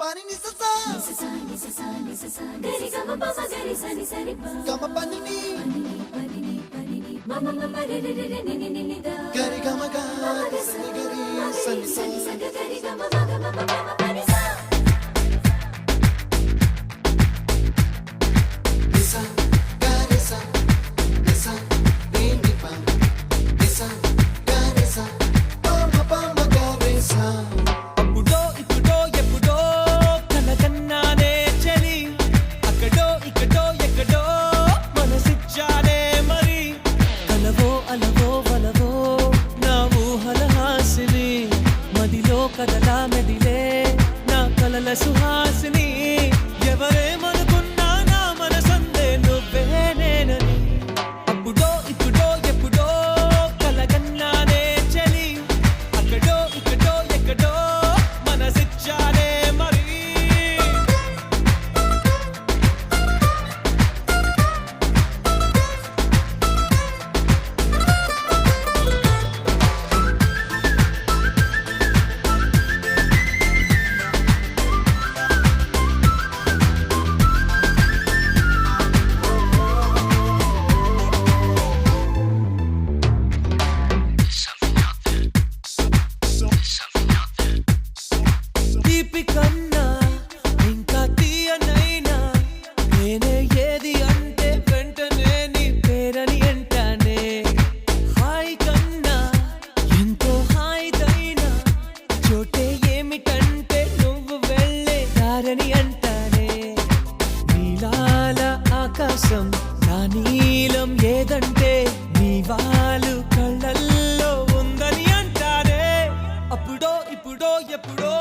పని నిససా గమ పనిని. గరి గమ గరి సని గరి సని గమ గమ surrar, se కన్నా ఇంకా తీయనైనా నేనే ఏది అంటే పేరని హాయ్ కన్నా ఎంతో ఏమిటంటే నువ్వు ఆకాశం నీలం కళ్ళల్లో ఉందని అప్పుడో ఇప్పుడో ఎప్పుడో